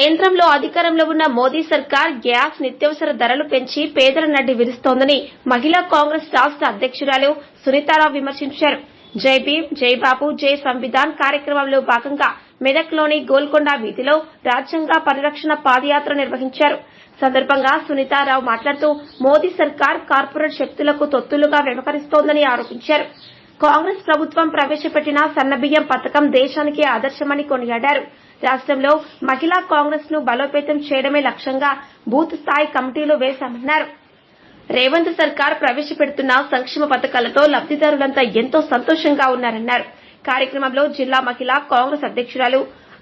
కేంద్రంలో అధికారంలో ఉన్న మోదీ సర్కార్ గ్యాస్ నిత్యావసర ధరలు పెంచి పేదల నడ్డి విరుస్తోందని మహిళా కాంగ్రెస్ రాష్ట్ర అధ్యక్షురాలు సునీతారావు విమర్శించారు. జై భీమ్ జై బాబు జై సంవిధాన్ కార్యక్రమంలో భాగంగా మెదక్లోని గోల్కొండ వీధిలో రాజ్యాంగ పరిరక్షణ పాదయాత్ర నిర్వహించారు. సందర్భంగా సునీతారావు మాట్లాడుతూ మోదీ సర్కార్ కార్పొరేట్ శక్తులకు తొత్తులుగా వ్యవహరిస్తోందని ఆరోపించారు. కాంగ్రెస్ ప్రభుత్వం ప్రవేశపెట్టిన సన్నబియ్యం పథకం దేశానికి ఆదర్శమని కొనియాడారు. రాష్ట్రంలో మహిళా కాంగ్రెస్ను బలోపేతం చేయడమే లక్ష్యంగా బూత్ స్థాయి కమిటీలు వేశామన్నారు. రేవంత్ సర్కార్ ప్రవేశపెడుతున్న సంక్షేమ పథకాలతో లబ్దిదారులంతా ఎంతో సంతోషంగా ఉన్నారన్నారు. కార్యక్రమంలో జిల్లా మహిళా కాంగ్రెస్ అధ్యక్షురాలు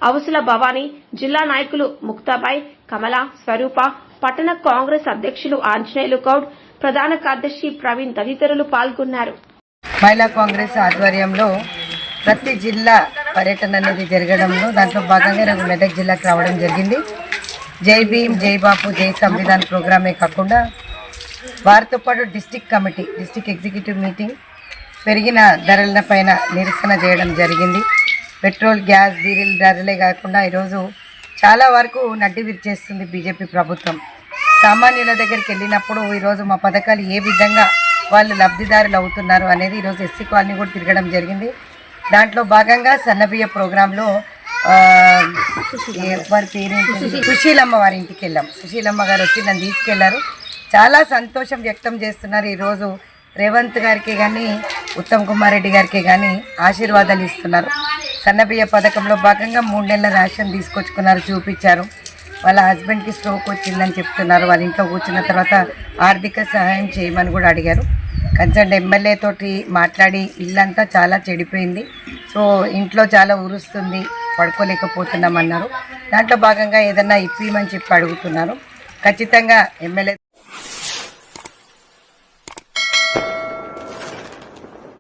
అవసుల భవానీ జిల్లా నాయకులు ముక్తాబాయ్ కమల స్వరూప పట్టణ కాంగ్రెస్ అధ్యక్షులు ఆంజనేయులు గౌడ్ ప్రధాన కార్యదర్శి ప్రవీణ్ తదితరులు పాల్గొన్నారు. మహిళా కాంగ్రెస్ ఆధ్వర్యంలో ప్రతి జిల్లా పర్యటన అనేది జరగడంలో దాంట్లో భాగంగా నాకు మెదక్ జిల్లాకు రావడం జరిగింది. జై భీమ్ జై బాపు జై సంవిధాన్ ప్రోగ్రామే కాకుండా వారితో పాటు district committee district executive meeting పెరిగిన ధరల పైన నిరసన చేయడం జరిగింది. పెట్రోల్ గ్యాస్ డీజిల్ ధరలే కాకుండా ఈరోజు చాలా వరకు నడ్డి విరిచేస్తుంది బీజేపీ ప్రభుత్వం. సామాన్యుల దగ్గరికి వెళ్ళినప్పుడు ఈరోజు మా పథకాలు ఏ విధంగా వాళ్ళు లబ్ధిదారులు అవుతున్నారు అనేది ఈరోజు ఎస్సీ కాలనీ కూడా తిరగడం జరిగింది. దాంట్లో భాగంగా సన్నబియ్య ప్రోగ్రాంలో వారి పేరేంటి సుశీలమ్మ వారి ఇంటికి వెళ్ళాం. సుశీలమ్మ గారు వచ్చి నన్ను తీసుకెళ్ళారు. చాలా సంతోషం వ్యక్తం చేస్తున్నారు ఈరోజు రేవంత్ గారికి కానీ ఉత్తమ్ కుమార్ రెడ్డి గారికి కానీ ఆశీర్వాదాలు ఇస్తున్నారు. సన్నబియ్య పథకంలో భాగంగా మూడు నెలల రేషన్ తీసుకొచ్చుకున్నారు చూపించారు. వాళ్ళ హస్బెండ్కి స్ట్రోక్ వచ్చిందని చెప్తున్నారు. వాళ్ళ ఇంట్లో కూర్చున్న తర్వాత ఆర్థిక సహాయం చేయమని కూడా అడిగారు. కన్సర్న్ ఎమ్మెల్యే తోటి మాట్లాడి ఇల్లంతా చాలా చెడిపోయింది. సో ఇంట్లో చాలా ఉరుస్తుంది పడుకోలేకపోతున్నాం అన్నారు దాంట్లో భాగంగా ఏదన్నా ఇప్పిమని చెప్పి అడుగుతున్నారు. ఖచ్చితంగా ఎమ్మెల్యే